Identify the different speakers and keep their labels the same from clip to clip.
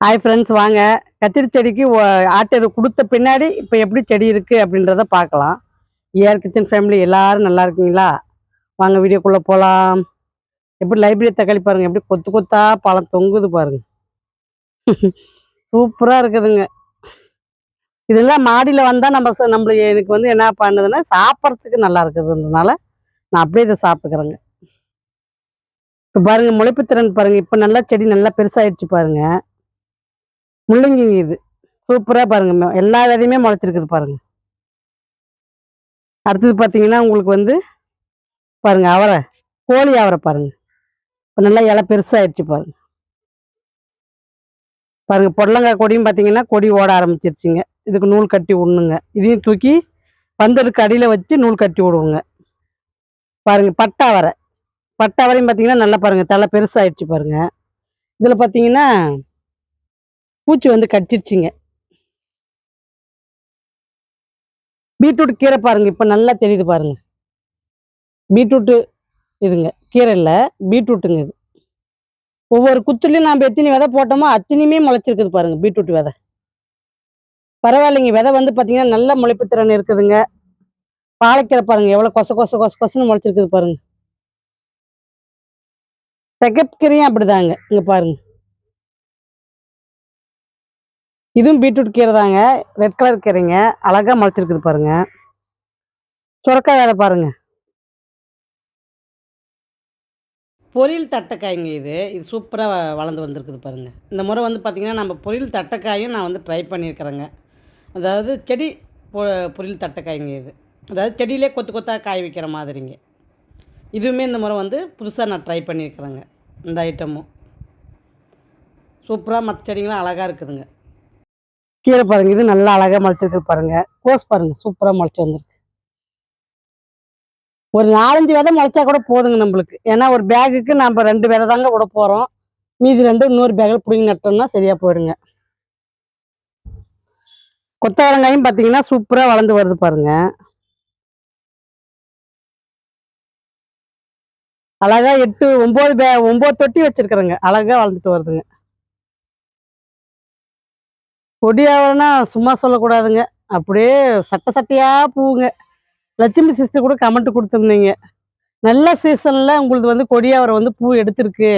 Speaker 1: Hi friends வாங்க. கத்திரி செடிக்கு ஆட்டர் கொடுத்த பின்னாடி இப்போ எப்படி செடி இருக்குது அப்படின்றத பார்க்கலாம். ஏஆர் கிச்சன் ஃபேமிலி எல்லாரும் நல்லா இருக்கீங்களா? வாங்க வீடியோக்குள்ளே போகலாம் எப்படி லைப்ரரி தக்காளி பாருங்கள் எப்படி கொத்து கொத்தா பழம் தொங்குது பாருங்கள் சூப்பராக இருக்குதுங்க. இதெல்லாம் மாடியில் வந்தால் நம்ம ச- நம்மளுக்கு எனக்கு வந்து என்ன பண்ணுதுன்னா சாப்பிட்றதுக்கு நல்லா இருக்குதுன்றதுனால நான் அப்படியே இதை சாப்பிட்டுக்கிறேங்க. இப்போ பாருங்கள் முளைப்பு திறன் பாருங்கள் இப்போ நல்லா செடி நல்லா பெருசாகிடுச்சு பாருங்கள் முள்ளங்கி இது. சூப்பரா பாருங்க. எல்லா விதையுமே முளைச்சிருக்குது பாருங்க. அடுத்தது பார்த்தீங்கன்னா உங்களுக்கு வந்து பாருங்க அவரை கோழி அவரை பாருங்க. இப்போ நல்லா இலை பெருசாகிடுச்சு பாருங்க. பாருங்க பொடலங்காய் கொடியும் பார்த்தீங்கன்னா கொடி ஓட ஆரம்பிச்சிருச்சுங்க. இதுக்கு நூல் கட்டி விடணுங்க இதையும் தூக்கி பந்தலுக்கு அடியில் வச்சு நூல் கட்டி விடுவோங்க. பாருங்க பட்டை அவரை. பட்டை அவரையும் பார்த்தீங்கன்னா நல்லா பாருங்க தலை பெருசாகிடுச்சு பாருங்க. இதில் பார்த்தீங்கன்னா பூச்சி வந்து கடிச்சிருச்சுங்க. பீட்ரூட் கீரை பாருங்க இப்போ நல்லா தெரியுது பாருங்க. பீட்ரூட்டு இதுங்க கீரை இல்லை பீட்ரூட்டுங்க இது. ஒவ்வொரு குத்துலையும் நாம் எத்தனை விதை போட்டோமோ அத்தனையுமே முளைச்சிருக்குது பாருங்க பீட்ரூட் விதை. பரவாயில்லைங்க விதை வந்து பார்த்தீங்கன்னா நல்ல முளைப்பு திறன் இருக்குதுங்க. பாலைக்கீரை பாருங்க எவ்வளோ கொச கொச கொச கொசன்னு முளைச்சிருக்குது பாருங்க. செகப்கீரையும் அப்படிதாங்க இங்கே பாருங்க. இதுவும் பீட்ரூட் கீரை தாங்க. ரெட் கலர் கீரைங்க. அழகாக முளைச்சிருக்குது பாருங்க. சுரக்காய் வேலை பாருங்க. பொரியல் தட்டைக்காய்ங்க இது. இது சூப்பராக வளர்ந்து வந்திருக்குது பாருங்க. இந்த முறை வந்து பார்த்திங்கன்னா நம்ம பொரியல் தட்டைக்காயும் நான் வந்து ட்ரை பண்ணியிருக்கிறேங்க அதாவது செடி பொ பொரியல் தட்டைக்காய்ங்க இது. அதாவது செடியிலே கொத்து கொத்தாக காய் வைக்கிற மாதிரிங்க. இதுவுமே இந்த முறை வந்து புதுசாக நான் ட்ரை பண்ணியிருக்கிறேங்க இந்த ஐட்டமும் சூப்பராக மற்ற செடிங்களும் அழகாக இருக்குதுங்க. கீரை பாருங்க இது நல்லா அழகா முளைச்சிருக்கு பாருங்க. கோஸ் பாருங்க சூப்பரா முளைச்சு வந்திருக்கு. ஒரு நாலஞ்சு விதை முளைச்சா கூட போதுங்க நம்மளுக்கு. ஏன்னா ஒரு பேகுக்கு நம்ம ரெண்டு விதை தாங்க விட போறோம். மீதி ரெண்டு இன்னொரு பேக்கில் பிடிங்கி நட்டோம்னா சரியா போயிடுங்க. கொத்தவரங்காயும் பார்த்தீங்கன்னா சூப்பரா வளர்ந்து வருது பாருங்க. அழகா எட்டு ஒன்பது பே ஒன்பது தொட்டி வச்சிருக்கிறேங்க. அழகா வளர்ந்துட்டு வருதுங்க. கொடியாவனா சும்மா சொல்லக்கூடாதுங்க. அப்படியே சட்டை சட்டையாக பூவுங்க. லட்சுமி சிஸ்டர் கூட கமெண்ட் கொடுத்துருந்தீங்க. நல்ல சீசனில் உங்களுக்கு வந்து கொடியாவரை வந்து பூ எடுத்திருக்கு.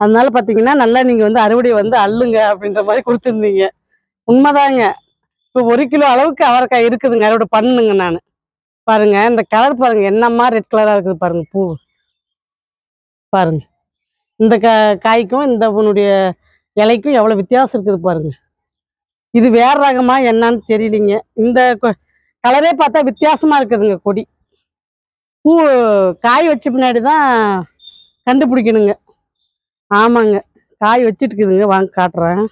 Speaker 1: அதனால பார்த்தீங்கன்னா நல்லா நீங்கள் வந்து அறுவடை வந்து அள்ளுங்க அப்படின்ற மாதிரி கொடுத்துருந்தீங்க. உண்மைதாங்க. இப்போ ஒரு கிலோ அளவுக்கு அவரைக்காய் இருக்குதுங்க. அறுவடை பண்ணுங்க நான். பாருங்க இந்த கலர் பாருங்க. என்னம்மா ரெட் கலராக இருக்குது பாருங்க பூ. பாருங்க. இந்த கா காய்க்கும் இந்த உன்னுடைய இலைக்கும் எவ்வளோ வித்தியாசம் இருக்குது பாருங்கள் இது வேற ரகமா என்னன்னு தெரியலிங்க. இந்த கலரே பார்த்தா வித்தியாசமா இருக்குதுங்க கொடி. பூ காய் வச்ச பின்னாடி தான் கண்டுபிடிக்கணுங்க. ஆமாங்க. காய் வச்சிட்டு இருக்குதுங்க வாங்க காட்டுறேன்.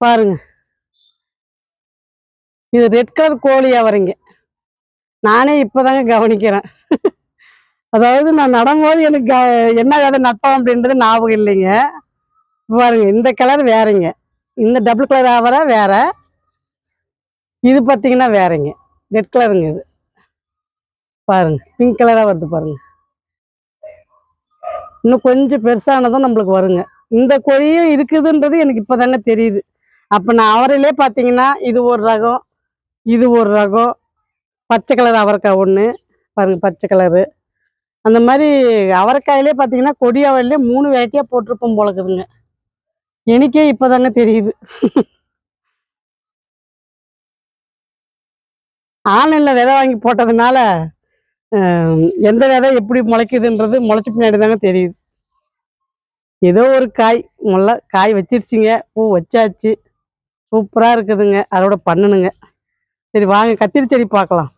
Speaker 1: பாருங்க. இது ரெட் கலர் கோழியா வரீங்க நானே இப்போதாங்க கவனிக்கிறேன். அதாவது நான் நடும்போது எனக்கு க- என்ன கதை நட்டோம் அப்படின்றது ஞாபகம் இல்லைங்க. பாருங்க இந்த கலர் வேறங்க. இந்த டபுள் கலர் ஆவரா வேற. இது பார்த்தீங்கன்னா வேறங்க. ரெட் கலருங்க இது. பாருங்க பிங்க் கலராக வருது பாருங்க. இன்னும் கொஞ்சம் பெருசானதும் நம்மளுக்கு வருங்க. இந்த கொடியும் இருக்குதுன்றது எனக்கு இப்போ தாங்க தெரியுது. அப்போ நான் அவரையிலே பார்த்தீங்கன்னா இது ஒரு ரகம் இது ஒரு ரகம். பச்சை கலர் அவரைக்காய் ஒன்று பாருங்க பச்சை கலரு அந்த மாதிரி அவரைக்காயிலே பார்த்தீங்கன்னா கொடி அவரையிலே மூணு வெரைட்டியாக போட்டிருப்போம் போல இருக்குதுங்க. எனக்கே இப்போதாங்க தெரியுது. ஆன்லைனில் விதை வாங்கி போட்டதுனால எந்த விதை எப்படி முளைக்குதுன்றது முளைச்ச பின்னாடி தாங்க தெரியுது. ஏதோ ஒரு காய் முல்ல காய் வச்சிருச்சிங்க. பூ வச்சாச்சு. சூப்பராக இருக்குதுங்க. அதோட பண்ணணுங்க சரி வாங்க கத்திரி செடி பார்க்கலாம்.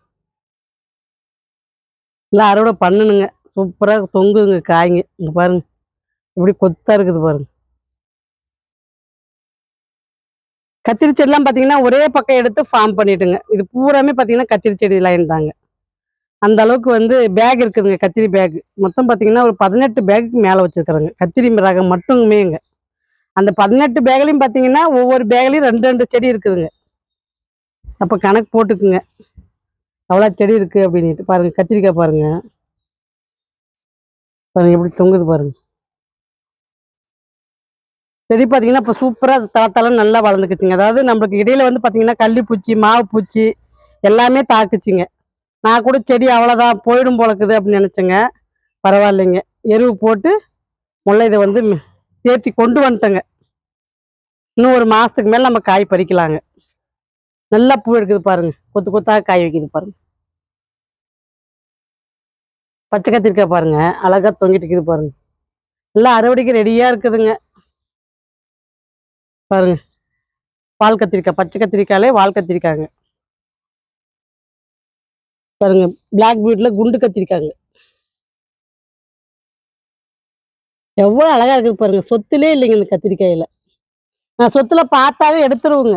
Speaker 1: இல்லை அறுவடை பண்ணணுங்க சூப்பராக தொங்குதுங்க காய்ங்க. இங்கே பாருங்க. இப்படி கொத்தாக இருக்குது பாருங்க. கத்திரி செடிலாம் பார்த்தீங்கன்னா ஒரே பக்கம் எடுத்து ஃபார்ம் பண்ணிட்டுங்க. இது பூராமே பார்த்தீங்கன்னா கத்திரி செடி லைன் தாங்க. அந்த அளவுக்கு வந்து பேக் இருக்குதுங்க கத்திரி பேக் மொத்தம் பார்த்தீங்கன்னா ஒரு பதினெட்டு பேக்கு மேலே வச்சுருக்குறேங்க. கத்திரி ரகம் மட்டுமேங்க அந்த பதினெட்டு பேக்லையும் பார்த்தீங்கன்னா ஒவ்வொரு பேக்லையும் ரெண்டு ரெண்டு செடி இருக்குதுங்க. அப்போ கணக்கு போட்டுக்குங்க. அவ்வளோ செடி இருக்குது அப்படின்ட்டு பாருங்கள் கத்திரிக்காய் பாருங்கள் பாருங்கள் எப்படி தொங்குது பாருங்கள் செடி பார்த்தீங்கன்னா இப்போ சூப்பராக தள நல்லா வளர்ந்துக்குச்சுங்க. அதாவது நம்மளுக்கு இடையில வந்து பார்த்தீங்கன்னா கள்ளிப்பூச்சி மாவு பூச்சி எல்லாமே தாக்குச்சுங்க. நான் கூட செடி அவ்வளோதான் போயிடும் போலக்குது அப்படின்னு நினச்சேங்க. பரவாயில்லைங்க. எருவு போட்டு முல்லை இதை வந்து சேர்த்தி கொண்டு வந்துட்டேங்க. இன்னும் ஒரு மாதத்துக்கு மேலே நம்ம காய் பறிக்கலாங்க. நல்லா பூ எடுக்குது பாருங்க. கொத்து கொத்தாக காய் வைக்குது பாருங்க. பச்சை கத்திரிக்காய் பாருங்க. அழகாக தொங்கிட்டு இருக்குது பாருங்க. எல்லாம் அறுவடைக்கு ரெடியாக இருக்குதுங்க. பாருங்க. வால் கத்திரிக்காய் பச்சை கத்திரிக்காயிலே வால் கத்திரிக்காங்க பாருங்க பிளாக் பீட்ல குண்டு கத்திரிக்காங்க எவ்வளவு அழகா இருக்குது பாருங்க. சொத்துலே இல்லைங்க இந்த கத்திரிக்காயில. நான் சொத்துல பார்த்தாவே எடுத்துருவோங்க.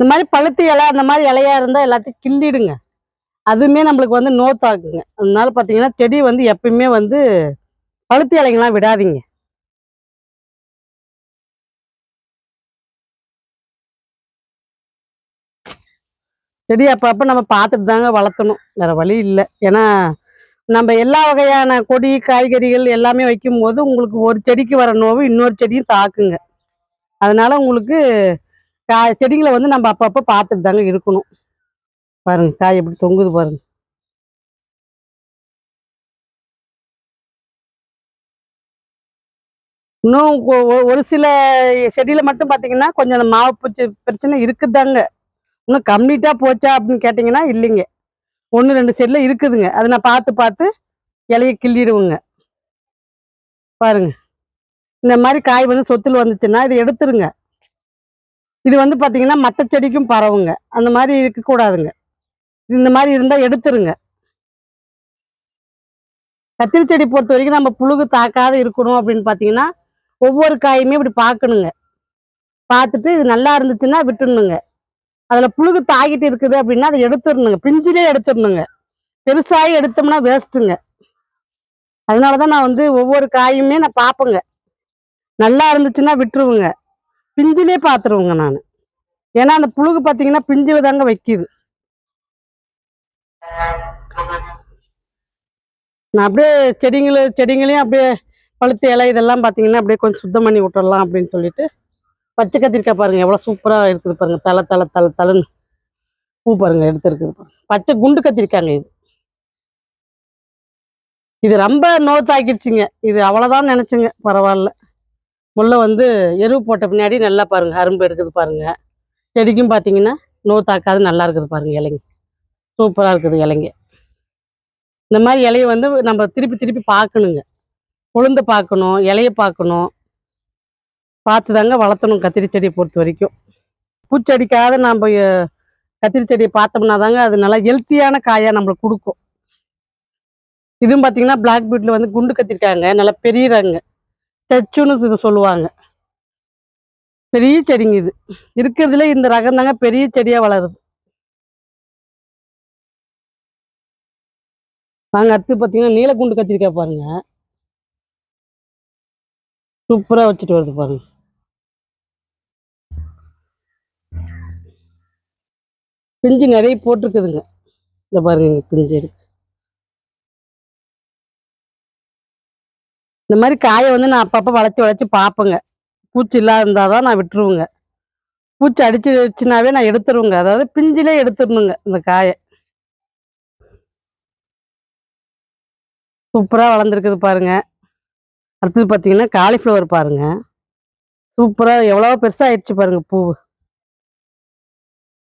Speaker 1: இந்த மாதிரி பழுத்து இலை அந்த மாதிரி இலையா இருந்தா எல்லாத்தையும் கிள்ளிடுங்க அதுவுமே நம்மளுக்கு வந்து நோத்தாக்குங்க. அதனால பார்த்தீங்கன்னா செடி வந்து எப்பயுமே வந்து பழுத்து இலைங்கெல்லாம் விடாதீங்க. செடி அப்பப்போ நம்ம பார்த்துட்டு தாங்க வளர்த்தணும். வேற வழி இல்லை. ஏன்னா நம்ம எல்லா வகையான கொடி காய்கறிகள் எல்லாமே வைக்கும்போது உங்களுக்கு ஒரு செடிக்கு வர நோவு இன்னொரு செடியும் தாக்குங்க. அதனால உங்களுக்கு காய் செடிகளை வந்து நம்ம அப்பப்போ பார்த்துட்டு தாங்க இருக்கணும். பாருங்க காய் எப்படி தொங்குது பாருங்க. இன்னும் ஒ- ஒரு சில செடியில் மட்டும் பார்த்தீங்கன்னா கொஞ்சம் அந்த மாவு பூச்சி பிரச்சனை இருக்குதாங்க. இன்னும் கம்ப்ளீட்டாக போச்சா அப்படின்னு கேட்டிங்கன்னா இல்லைங்க. ஒன்று ரெண்டு செடியில் இருக்குதுங்க. அதை நான் பார்த்து பார்த்து இலைய கிள்ளிடுவோங்க. பாருங்க. இந்த மாதிரி காய் வந்து சொத்தில் வந்துச்சுன்னா இதை எடுத்துருங்க. இது வந்து பார்த்தீங்கன்னா மற்ற செடிக்கும் பரவுங்க. அந்த மாதிரி இருக்கக்கூடாதுங்க. இந்த மாதிரி இருந்தால் எடுத்துருங்க. கத்திரி செடி பொறுத்த வரைக்கும் நம்ம புழுகு தாக்காத இருக்கணும் அப்படின்னு பார்த்தீங்கன்னா ஒவ்வொரு காயுமே இப்படி பார்க்கணுங்க பார்த்துட்டு இது நல்லா இருந்துச்சுன்னா விட்டுடணுங்க. அதில் புழுகு தாக்கிட்டு இருக்குது அப்படின்னா அதை எடுத்துடணுங்க. பிஞ்சிலே எடுத்துடணுங்க. பெருசாகி எடுத்தோம்னா வேஸ்ட்டுங்க அதனால தான் நான் வந்து ஒவ்வொரு காயுமே நான் பார்ப்பேங்க நல்லா இருந்துச்சுன்னா விட்டுருவேங்க. பிஞ்சிலே பார்த்துருவேங்க நான். ஏன்னா அந்த புழுகு பார்த்தீங்கன்னா பிஞ்சு தாங்க வைக்கிது. நான் அப்படியே செடிங்களும் செடிங்களையும் அப்படியே பழுத்து இலை இதெல்லாம் பார்த்தீங்கன்னா அப்படியே கொஞ்சம் சுத்தம் பண்ணி விட்டுறலாம் அப்படின்னு சொல்லிட்டு பச்சை கத்திரிக்காய் பாருங்க எவ்வளோ சூப்பராக இருக்குது பாருங்க. தலை தலை தலை தலைன்னு பூ பாருங்க எடுத்துருக்குது. பாருங்கள் பச்சை குண்டு கத்திரிக்காங்க இது. இது ரொம்ப நோத்தாக்கிடுச்சுங்க. இது அவ்வளோதான் நினச்சிங்க பரவாயில்ல. முல்லை வந்து எருவு போட்ட பின்னாடி நல்லா பாருங்க அரும்பு எடுக்குது பாருங்க. செடிக்கும் பார்த்தீங்கன்னா நோத்தாக்காது நல்லா இருக்குது பாருங்கள் இலைங்க. சூப்பராக இருக்குது இலைங்க. இந்த மாதிரி இலையை வந்து நம்ம திருப்பி திருப்பி பார்க்கணுங்க உளுந்து பார்க்கணும் இலைய பார்க்கணும் பார்த்து தாங்க வளர்த்தணும் கத்திரி செடியை பொறுத்த வரைக்கும். பூச்செடிக்காத நம்ம கத்திரி செடியை பார்த்தோம்னா தாங்க அது நல்லா ஹெல்த்தியான காயாக நம்மளுக்கு கொடுக்கும். இதுவும் பார்த்தீங்கன்னா பிளாக் பீட்ல வந்து குண்டு கத்திரிக்காங்க. நல்லா பெரிய டச்சுன்னு இது சொல்லுவாங்க. பெரிய செடிங்க இது. இருக்கிறதுல இந்த ரகம் தாங்க பெரிய செடியாக வளருது. வாங்க அடுத்து பார்த்தீங்கன்னா நீலக்குண்டு கத்திரிக்காய் பாருங்கள் சூப்பராக வச்சுட்டு வருது பாருங்க. பிஞ்சு நிறைய போட்டிருக்குதுங்க. இந்த பாருங்க பிஞ்சு இருக்கு. இந்த மாதிரி காயை வந்து நான் அப்பப்போ வளைச்சி வளைச்சி பார்ப்பேங்க. பூச்சி இல்லாத இருந்தால் தான் நான் விட்டுருவேங்க. பூச்சி அடிச்சுனாவே நான் எடுத்துருவேங்க. அதாவது பிஞ்சிலே எடுத்துடணுங்க இந்த காயை. சூப்பராக வளர்ந்துருக்குது பாருங்க. அடுத்தது பார்த்தீங்கன்னா காலிஃப்ளவர் பாருங்க. சூப்பராக எவ்வளோ பெருசாக ஆயிடுச்சு பாருங்க பூ.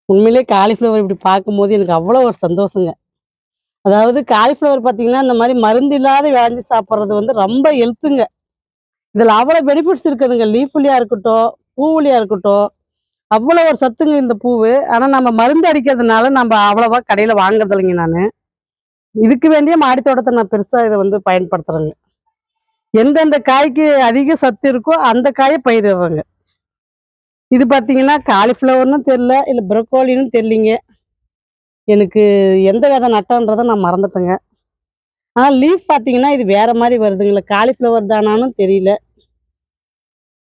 Speaker 1: உண்மையிலே காலிஃப்ளவர் இப்படி பார்க்கும்போது எனக்கு அவ்வளோ ஒரு சந்தோஷங்க. அதாவது காலிஃப்ளவர் பார்த்தீங்கன்னா இந்த மாதிரி மருந்து இல்லாத விளைஞ்சி சாப்பிட்றது வந்து ரொம்ப ஹெல்த்துங்க இதில் அவ்வளோ பெனிஃபிட்ஸ் இருக்குதுங்க. லீஃப்லியாக இருக்கட்டும் பூவுலியாக இருக்கட்டும் அவ்வளோ ஒரு சத்துங்க இந்த பூவு. ஆனால் நம்ம மருந்து அடிக்கிறதுனால நம்ம அவ்வளோவா கடையில் வாங்குறதில்லைங்க நான். இதுக்கு வேண்டிய மாடி தோட்டத்தை நான் பெருசாக இதை வந்து பயன்படுத்துகிறேங்க எந்தெந்த காய்க்கு அதிக சத்து இருக்கோ அந்த காயை பயிரிடுறாங்க இது பார்த்தீங்கன்னா காலிஃப்ளவர்னு தெரில இல்லை ப்ரொக்கோலின்னு தெரிலிங்க எனக்கு எந்த விதை நட்டன்றதை நான் மறந்துட்டேங்க. ஆனால் லீஃப் பார்த்தீங்கன்னா இது வேறு மாதிரி வருதுங்களா காலிஃப்ளவர் தானான்னு தெரியல.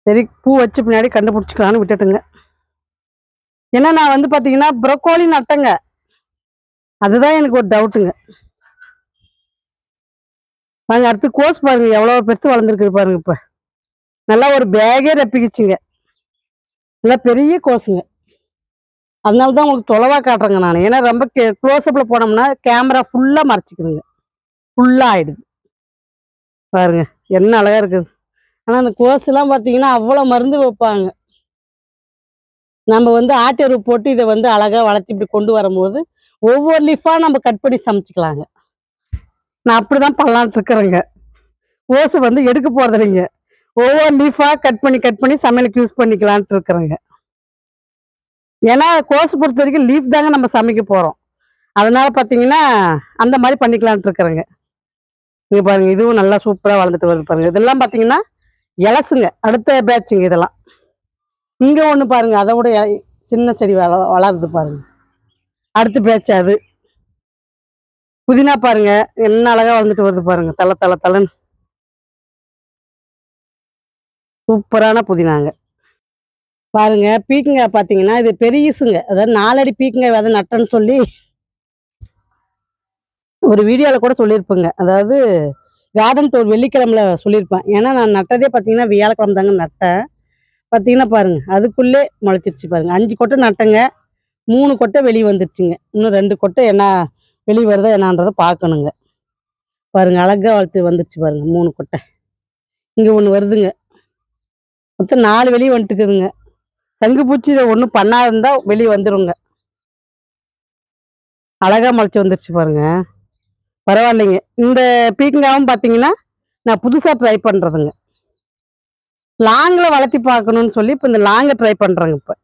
Speaker 1: சரி பூ வச்ச பின்னாடி கண்டுபிடிச்சிக்கலான்னு விட்டுட்டுங்க. ஏன்னா நான் வந்து பார்த்தீங்கன்னா ப்ரொக்கோலி நட்டேங்க. அதுதான் எனக்கு ஒரு டவுட்டுங்க பாருங்க அடுத்து கோஸ் பாருங்க எவ்வளோ பெருசு வளர்ந்துருக்குது பாருங்க இப்போ. நல்லா ஒரு பேகே ரப்பிக்கிச்சுங்க. நல்லா பெரிய கோஸுங்க அதனால தான் உங்களுக்கு தொலைவாக காட்டுறேங்க நான். ஏன்னா ரொம்ப க்ளோஸ்அப்பில் போனோம்னா கேமரா ஃபுல்லாக மறைச்சிக்குதுங்க. ஃபுல்லாக ஆகிடுது பாருங்க என்ன அழகாக இருக்குது. ஆனால் அந்த கோஸ்லாம் பார்த்தீங்கன்னா அவ்வளோ மருந்து வைப்பாங்க. நம்ம வந்து ஆட்டு எருவு போட்டு இதை வந்து அழகாக வளர்த்து இப்படி கொண்டு வரும்போது ஒவ்வொரு லீஃபாக நம்ம கட் பண்ணி சமைச்சிக்கலாங்க. நான் அப்படிதான் பண்ணலான்ட்டு இருக்கிறேங்க ஓசை வந்து எடுக்க போறது இல்லைங்க. ஒவ்வொரு லீஃபாக கட் பண்ணி கட் பண்ணி சமையலுக்கு யூஸ் பண்ணிக்கலான்ட்டு இருக்கிறேங்க ஏன்னா கோசு பொறுத்த வரைக்கும் லீஃப் தாங்க நம்ம சமைக்க போகிறோம் அதனால பார்த்தீங்கன்னா அந்த மாதிரி பண்ணிக்கலான்ட்டு இருக்கிறேங்க இங்கே பாருங்க இதுவும் நல்லா சூப்பராக வளர்ந்துட்டு வருது பாருங்க. இதெல்லாம் பார்த்தீங்கன்னா இலசுங்க அடுத்த பேட்சுங்க இதெல்லாம். இங்கே ஒன்று பாருங்க அதை விட சின்ன செடி வள வளருது பாருங்க. அடுத்த பேட்ச் அது. புதினா பாருங்க. என்ன அழகா வளர்ந்துட்டு வருது பாருங்க. தலை தலை தலைன்னு. சூப்பரான புதினாங்க. பாருங்க பீக்கங்காய் பார்த்தீங்கன்னா இது பெரியசுங்க அதாவது நாலடி பீக்கங்காய் விதை நட்டேன்னு சொல்லி ஒரு வீடியோவில் கூட சொல்லியிருப்பேங்க. அதாவது கார்டன் டூர் வெள்ளிக்கிழமில் சொல்லியிருப்பேன். ஏன்னா நான் நட்டதே பார்த்தீங்கன்னா வியாழக்கிழமை தாங்க நட்டேன். பார்த்தீங்கன்னா பாருங்க அதுக்குள்ளே முளைச்சிருச்சு பாருங்க. அஞ்சு கொட்டை நட்டேங்க. மூணு கொட்டை வெளியே வந்துருச்சுங்க. இன்னும் ரெண்டு கொட்டை என்ன வெளியே வருதா என்னன்றதை பார்க்கணுங்க பாருங்க அழகா வளர்த்து வந்துருச்சு பாருங்க மூணு கொட்டை. இங்கே ஒன்று வருதுங்க. மொத்தம் நாலு வெளியே வந்துட்டுக்குதுங்க சங்கு பூச்சி இதை ஒன்றும் பண்ணாதிருந்தா வெளியே வந்துருங்க. அழகா முளைச்சி வந்துருச்சு பாருங்க. பரவாயில்லைங்க. இந்த பீக்கங்காவும் பார்த்தீங்கன்னா நான் புதுசாக ட்ரை பண்ணுறதுங்க லாங்கில் வளர்த்தி பார்க்கணும்னு சொல்லி இப்போ இந்த லாங்கை ட்ரை பண்ணுறேங்க இப்போ.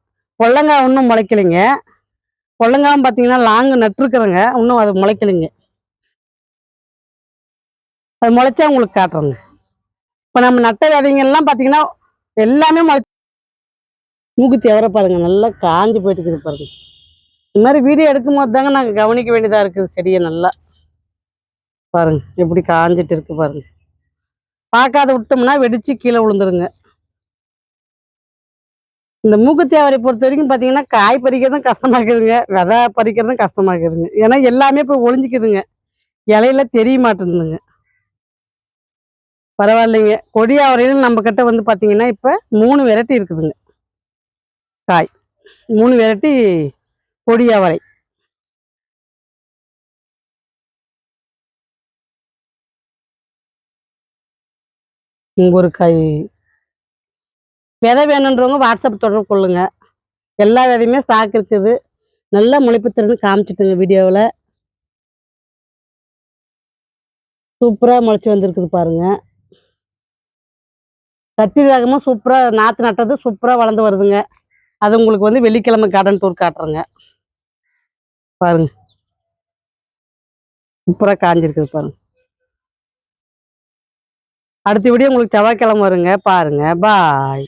Speaker 1: பொள்ளங்காய் ஒன்றும் முளைக்கலைங்க. பொள்ளங்காவும் பார்த்தீங்கன்னா லாங்கு நட்டுருக்குறேங்க. இன்னும் அது முளைக்கலைங்க. அது முளைச்சா உங்களுக்கு காட்டுறோங்க. இப்போ நம்ம நட்ட விதைங்கள்லாம் பார்த்தீங்கன்னா எல்லாமே முளை மூக்குத்தி எவர பாருங்க. நல்லா காஞ்சி போயிட்டு இருக்குது பாருங்க. இந்த மாதிரி வீடியோ எடுக்கும் போது தாங்க நாங்கள் கவனிக்க வேண்டியதாக இருக்குது செடியை நல்லா. பாருங்க. எப்படி காஞ்சிட்டு இருக்கு பாருங்க. பார்க்காத விட்டோம்னா வெடிச்சு கீழே விழுந்துருங்க. இந்த மூக்குத்தி அவரை பொறுத்த வரைக்கும் பார்த்தீங்கன்னா காய் பறிக்கிறதும் கஷ்டமாக்குதுங்க விதை பறிக்கிறதும் கஷ்டமாக்குதுங்க. ஏன்னா எல்லாமே இப்போ ஒழிஞ்சிக்குதுங்க இலையில தெரிய மாட்டேங்குதுங்க. பரவாயில்லைங்க. கொடி அவரையிலும் நம்ம கிட்ட வந்து பார்த்தீங்கன்னா இப்போ மூணு வெரைட்டி இருக்குதுங்க. காய். மூணு வெரைட்டி கொடி அவரை ஒரு காய் விதை வேணுன்றவங்க வாட்ஸ்அப் தொடர்பு கொள்ளுங்க. எல்லா விதையுமே ஸ்டாக் இருக்குது. நல்லா முளைப்புத்திறன்னு காமிச்சிட்டுங்க வீடியோவில். சூப்பராக முளைச்சி வந்திருக்குது பாருங்க. கத்திரி ரகமும் சூப்பராக நாற்று நட்டது சூப்பராக வளர்ந்து வருதுங்க. அது உங்களுக்கு வந்து வெள்ளிக்கிழமை கார்டன் டூர் காட்டுறேங்க. பாருங்க. சூப்பராக காஞ்சிருக்குது பாருங்க. அடுத்த வீடியோ உங்களுக்கு செவ்வாய்க்கிழமை வருங்க. பாருங்க. பாய்